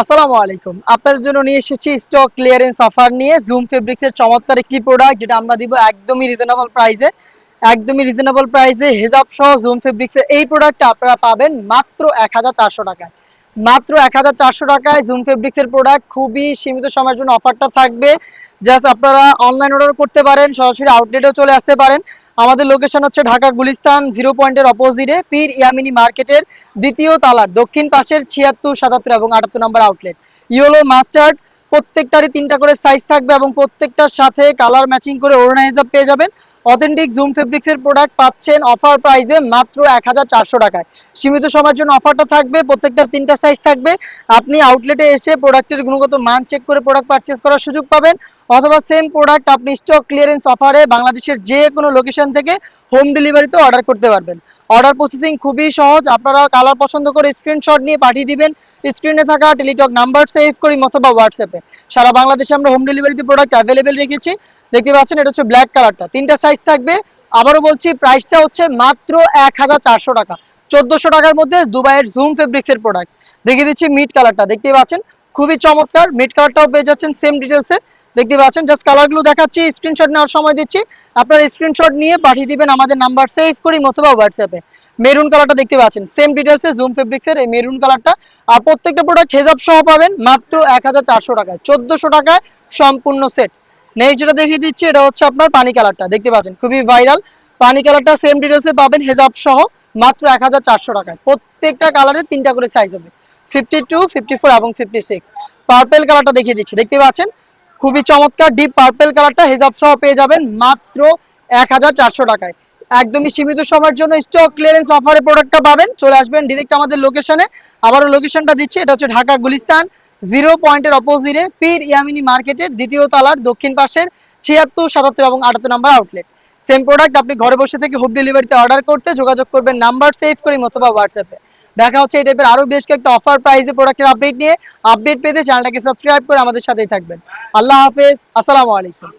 আসসালামু আলাইকুম। আপনাদের জন্য নিয়ে এসেছি স্টক ক্লিয়ারেন্স অফার নিয়ে জুম ফেব্রিক্সের চমৎকার একটি প্রোডাক্ট যেটা আমরা দিব একদমই রিজনেবল প্রাইসে একদমই রিজনেবল প্রাইসে হেজাব সহ জুম ফেব্রিক্সের এই প্রোডাক্টটা আপনারা পাবেন মাত্র এক হাজার চারশো টাকায়। মাত্র এক হাজার চারশো টাকায় জুম ফেব্রিক্সের প্রোডাক্ট খুবই সীমিত সময়ের জন্য অফারটা থাকবে। জাস্ট আপনারা অনলাইন অর্ডার করতে পারেন, সরাসরি আউটলেটেও চলে আসতে পারেন। আমাদের লোকেশন হচ্ছে ঢাকা গুলিস্তান জিরো পয়েন্টের অপোজিটে পীর ইয়ামিনী মার্কেটের দ্বিতীয় তালার, দক্ষিণ পাশের ছিয়াত্তর, সাতাত্তর এবং আটাত্তর নম্বর আউটলেট ইয়েলো মাস্টার্ড প্রত্যেকটারই তিনটা করে সাইজ থাকবে এবং প্রত্যেকটার সাথে কালার ম্যাচিং করে ওড়না পেয়ে যাবেন। অথেন্টিক জুম ফেব্রিক্সের প্রোডাক্ট পাচ্ছেন অফার প্রাইসে মাত্র এক হাজার চারশো টাকায়। সীমিত সময়ের জন্য অফারটা থাকবে, প্রত্যেকটার তিনটা সাইজ থাকবে। আপনি আউটলেটে এসে প্রোডাক্টের গুণগত মান চেক করে প্রোডাক্ট পারচেস করার সুযোগ পাবেন। অথবা সেম প্রোডাক্ট আপনি স্টক ক্লিয়ারেন্স অফারে বাংলাদেশের যে কোনো লোকেশন থেকে হোম ডেলিভারিতেও অর্ডার করতে পারবেন। অর্ডার প্রসেসিং খুবই সহজ, আপনারা কালার পছন্দ করে স্ক্রিনশট নিয়ে পাঠিয়ে দিবেন। স্ক্রিনে থাকা টেলিটক নাম্বার সেভ করি অথবা হোয়াটসঅ্যাপে সারা বাংলাদেশে আমরা হোম ডেলিভারিতে প্রোডাক্ট অ্যাভেলেবেল রেখেছি। দেখতে পাচ্ছেন এটা হচ্ছে ব্ল্যাক কালারটা তিনটা সাইজ থাকবে। আবারও বলছি প্রাইসটা হচ্ছে মাত্র এক হাজার চারশো টাকা। চোদ্দশো টাকার মধ্যে দুবাইয়ের জুম ফেব্রিক্সের প্রোডাক্ট দেখে দিচ্ছি মিট কালারটা দেখতে পাচ্ছেন, খুবই চমৎকার। মিট কালারটাও পেয়ে যাচ্ছেন সেম ডিটেলসে দেখতে পাচ্ছেন জাস্ট কালারগুলো দেখাচ্ছি স্ক্রিনশট নেওয়ার সময় দিচ্ছি। আপনারা স্ক্রিনশট নিয়ে পাঠিয়ে দিবেন আমাদের নাম্বার সেভ করি অথবা হোয়াটসঅ্যাপে মেরুন কালারটা দেখতে পাচ্ছেন সেম ডিটেলসে জুম ফেব্রিক্সের এই মেরুন কালারটা আর প্রত্যেকটা প্রোডাক্ট হেজাব সহ পাবেন মাত্র এক হাজার চারশো টাকায়, চোদ্দশো টাকায় সম্পূর্ণ সেট নেক্সট যেটা দেখিয়ে দিচ্ছি, এটা হচ্ছে আপনার পানি কালারটা দেখতে পাচ্ছেন, খুবই ভাইরাল পানি কালারটা সেম ডিটেলসে পাবেন হেজাব সহ মাত্র এক হাজার চারশো টাকায়। প্রত্যেকটা কালারের তিনটা করে সাইজ হবে ফিফটি টু ফিফটি ফোর এবং ফিফটি সিক্স পার্পেল কালারটা দেখিয়ে দিচ্ছি, দেখতে পাচ্ছেন? খুবই চমৎকার ডিপ পার্পেল কালারটা হেজাব সহ পেয়ে যাবেন মাত্র এক হাজার চারশো টাকায়। একদমই সীমিত সময়ের জন্য স্টক ক্লিয়ারেন্স অফারে প্রোডাক্টটা পাবেন। চলে আসবেন ডিরেক্ট আমাদের লোকেশনে আবারও লোকেশনটা দিচ্ছি, এটা হচ্ছে ঢাকা গুলিস্তান জিরো পয়েন্টের অপোজিটে পীর ইয়ামিনী মার্কেটের দ্বিতীয় তালার দক্ষিণ পাশের ছিয়াত্তর, সাতাত্তর এবং আটাত্তর নম্বর আউটলেট সেম প্রোডাক্ট আপনি ঘরে বসে থেকে হোম ডেলিভারিতে অর্ডার করতে যোগাযোগ করবেন নাম্বার সেভ করি অথবা হোয়াটসঅ্যাপে দেখা হচ্ছে এই টাইপের আরও বেশ কয়েকটা অফার প্রাইসে প্রোডাক্টের আপডেট নিয়ে। আপডেট পেতে চ্যানেলটাকে সাবস্ক্রাইব করে আমাদের সাথেই থাকবেন। আল্লাহ হাফেজ, আসসালামু আলাইকুম।